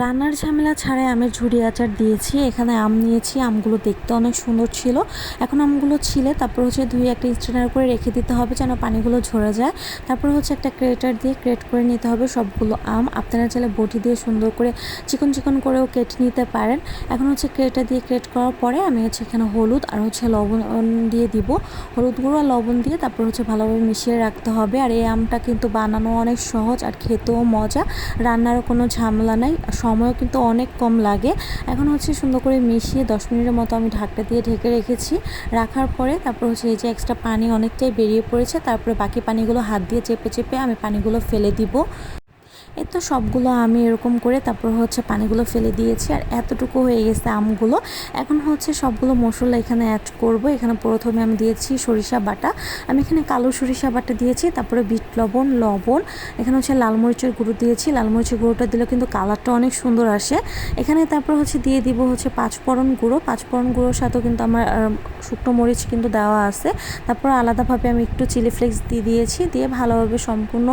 রান্নার ঝামেলা ছাড়াই আমের ঝুড়ি আচার দিয়েছি। এখানে আম নিয়েছি, আমগুলো দেখতে অনেক সুন্দর ছিল। এখন আমগুলো ছিলে, তারপর হচ্ছে ধুয়ে একটা স্ট্রেনার করে রেখে দিতে হবে যেন পানিগুলো ঝরে যায়। তারপর হচ্ছে একটা ক্রেটার দিয়ে ক্রেট করে নিতে হবে সবগুলো আম। আপনারা চাইলে বটি দিয়ে সুন্দর করে চিকন চিকন করেও কেটে নিতে পারেন। এখন হচ্ছে ক্রেটার দিয়ে ক্রেট করার পরে আমি হচ্ছে এখানে হলুদ আর হচ্ছে লবণ দিয়ে দিব। হলুদ গুঁড়ো আর লবণ দিয়ে তারপর হচ্ছে ভালোভাবে মিশিয়ে রাখতে হবে। আর এই আমটা কিন্তু বানানো অনেক সহজ আর খেতেও মজা। রান্নারও কোনো ঝামেলা নাই। সময়ও কিন্তু অনেক কম লাগে। এখন হচ্ছে সুন্দর করে মিশিয়ে দশ মিনিটের মতো আমি ঢাকটা দিয়ে ঢেকে রেখেছি। রাখার পরে তারপর হচ্ছে এই যে এক্সট্রা পানি অনেকটাই বেরিয়ে পড়েছে, তারপরে বাকি পানিগুলো হাত দিয়ে চেপে চেপে আমি পানিগুলো ফেলে দিব। এই তো সবগুলো আমি এরকম করে তারপর হচ্ছে পানিগুলো ফেলে দিয়েছি আর এতটুকু হয়ে গেছে আমগুলো। এখন হচ্ছে সবগুলো মশলা এখানে অ্যাড করব। এখানে প্রথমে আমি দিয়েছি সরিষা বাটা। আমি এখানে কালো সরিষা বাটা দিয়েছি, তারপরে বিট লবণ লবণ। এখানে হচ্ছে লাল মরিচের গুঁড়ো দিয়েছি। লাল মরিচের গুঁড়োটা দিলে কিন্তু কালারটা অনেক সুন্দর আসে। এখানে তারপর হচ্ছে দিয়ে দিব হচ্ছে পাঁচফোড়ন গুঁড়ো। পাঁচফোড়ন গুঁড়োর সাথেও কিন্তু আমার শুকনো মরিচ কিন্তু দেওয়া আছে। তারপর আলাদাভাবে আমি একটু চিলি ফ্লেক্স দিয়ে দিয়েছি। দিয়ে ভালোভাবে সম্পূর্ণ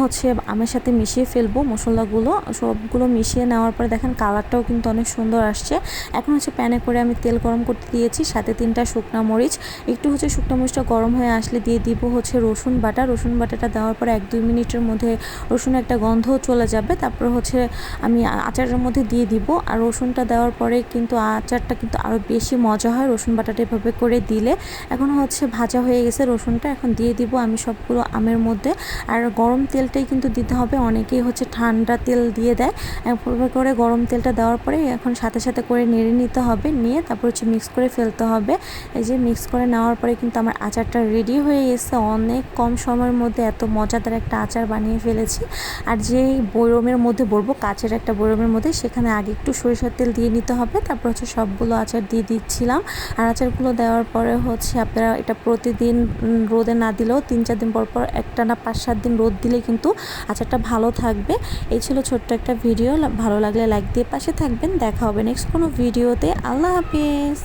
হচ্ছে আমের সাথে মিশিয়ে ফেলব মশলাগুলো, সবগুলো মিশিয়ে নেওয়ার পরে দেখেন কালারটাও কিন্তু অনেক সুন্দর আসছে। এখন হচ্ছে প্যানে করে আমি তেল গরম করতে দিয়েছি, সাথে তিনটা শুকনো মরিচ। একটু হচ্ছে শুকনো মরিচটা গরম হয়ে আসলে দিয়ে দিব হচ্ছে রসুন বাটা। রসুন বাটাটা দেওয়ার পরে এক দুই মিনিটের মধ্যে রসুনের একটা গন্ধ চলে যাবে। তারপর হচ্ছে আমি আচারের মধ্যে দিয়ে দিব। আর রসুনটা দেওয়ার পরে কিন্তু আচারটা কিন্তু আরও বেশি মজা হয় রসুন বাটাটা এভাবে করে দিলে। এখন হচ্ছে ভাজা হয়ে গেছে রসুনটা। এখন দিয়ে দিব আমি সবগুলো আমের মধ্যে। আর গরম তেলটাই কিন্তু দিতে হবে। অনেকেই হচ্ছে ঠান্ডা তেল দিয়ে দেয়। এভাবে করে গরম তেলটা দেওয়ার পরে এখন সাথে সাথে করে নেড়ে নিতে হবে। নিয়ে তারপর হচ্ছে মিক্স করে ফেলতে হবে। এই যে মিক্স করে নেওয়ার পরে কিন্তু আমার আচারটা রেডি হয়ে গেছে। অনেক কম সময়ের মধ্যে এত মজাদার একটা আচার বানিয়ে ফেলেছি। আর যেই বৈরমের মধ্যে বলব, কাচের একটা বৈরমের মধ্যে সেখানে আগে একটু সরিষার তেল দিয়ে নিতে হবে। তারপর হচ্ছে সবগুলো আচার দিয়ে দিচ্ছিলাম। আর আচারগুলো দেওয়ার পরে হচ্ছে আপনারা এটা প্রতিদিন রোদে না দিলেও তিন চার দিন পর পর একটা না পাঁচ সাত দিন রোদ দিলে কিন্তু আচারটা ভালো থাকবে। এই ছিল ছোট্ট একটা ভিডিও। ভালো লাগলে লাইক দিয়ে পাশে থাকবেন। দেখা হবে নেক্সট কোনো ভিডিওতে। আল্লাহ হাফিজ।